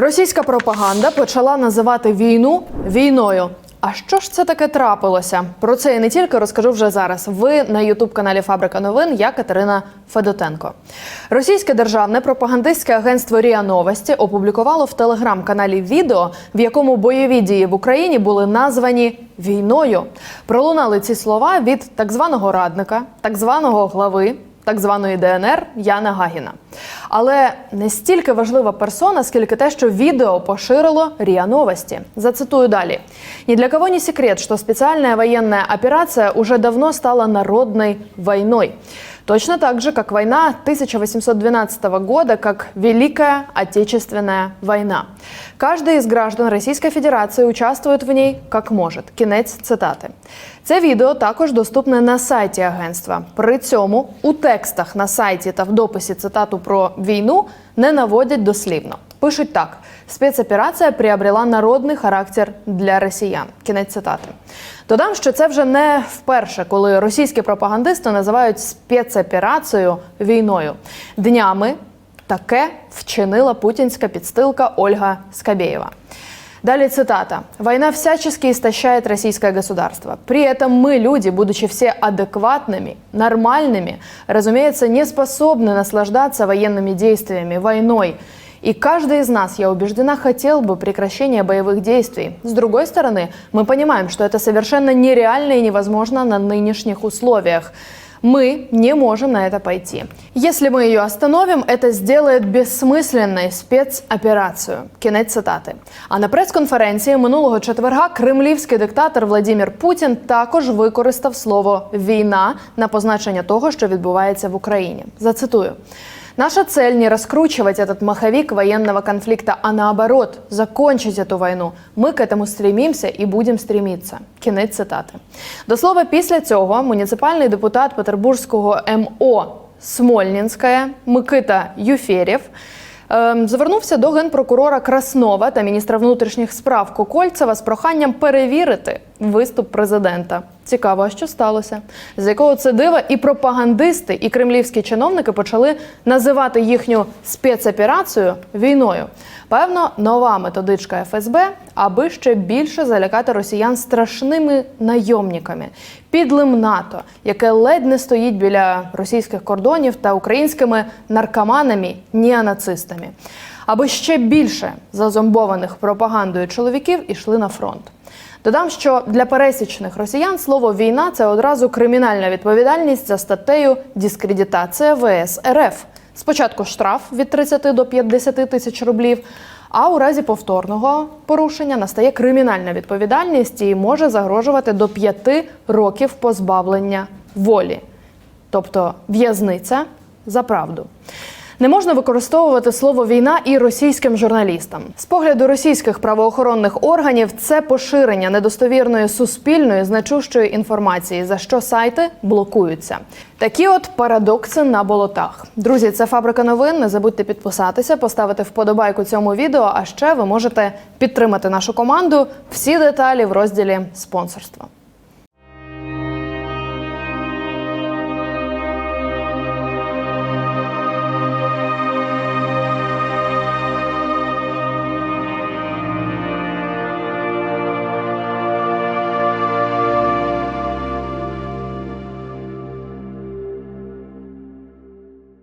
Російська пропаганда почала називати війну війною. А що ж це таке трапилося? Про це і не тільки розкажу вже зараз. Ви на ютуб каналі Фабрика новин. Я Катерина Федотенко. Російське державне пропагандистське агентство Ріа Новості опублікувало в телеграм-каналі відео, в якому бойові дії в Україні були названі війною. Пролунали ці слова від так званого радника, так званого глави так званої ДНР Яна Гагіна. Але не стільки важлива персона, скільки те, що відео поширило РІА Новості. Зацитую далі. Ні для кого не секрет, що спеціальна воєнна операція уже давно стала народною войной. Точно так же, как война 1812 года, как Великая Отечественная война. Каждый из граждан Российской Федерации участвует в ней как может. Кінець цитати. Це відео також доступне на сайті агентства. При цьому у текстах на сайті та в дописі цитату про війну не наводять дослівно. Пишуть так: спецоперація приобрела народний характер для росіян. Кінець цитати. Додам, що це вже не вперше, коли російські пропагандисти називають спецоперацію війною. Днями таке вчинила путінська підстилка Ольга Скабєєва. Далее цитата. «Война всячески истощает российское государство. При этом мы, люди, будучи все адекватными, нормальными, разумеется, не способны наслаждаться военными действиями, войной. И каждый из нас, я убеждена, хотел бы прекращения боевых действий. С другой стороны, мы понимаем, что это совершенно нереально и невозможно на нынешних условиях. Мы не можем на это пойти. Если мы ее остановим, это сделает бессмысленной спецоперацію. Кінець цитати. А на прес-конференції минулого четверга кремлівський диктатор Владимир Путін також використав слово війна на позначення того, що відбувається в Україні. Зацитую. Наша цель не раскручивать этот маховик военного конфликта, а наоборот, закончить эту войну. Ми к этому стремимся і будемо стремиться. Кінець цитати. До слова, після цього муніципальний депутат Петербурзького МО Смольнінська Микита Юфєрєв ем, звернувся до генпрокурора Краснова та міністра внутрішніх справ Кокольцева з проханням перевірити виступ президента. Цікаво, що сталося? З якого це дива і пропагандисти, і кремлівські чиновники почали називати їхню спецоперацію війною. Певно, нова методичка ФСБ, аби ще більше залякати росіян страшними найомниками, підлим НАТО, яке ледь не стоїть біля російських кордонів та українськими наркоманами неонацистами, аби ще більше зазомбованих пропагандою чоловіків ішли на фронт. Додам, що для пересічних росіян слово війна це одразу кримінальна відповідальність за статтею Дискредитація ВС РФ. Спочатку штраф від 30 до 50 тисяч рублів. А у разі повторного порушення настає кримінальна відповідальність і може загрожувати до 5 років позбавлення волі, тобто в'язниця за правду. Не можна використовувати слово війна і російським журналістам. З погляду російських правоохоронних органів це поширення недостовірної суспільної значущої інформації, за що сайти блокуються. Такі от парадокси на болотах. Друзі, це фабрика новин. Не забудьте підписатися, поставити вподобайку цьому відео. А ще ви можете підтримати нашу команду. Всі деталі в розділі спонсорства.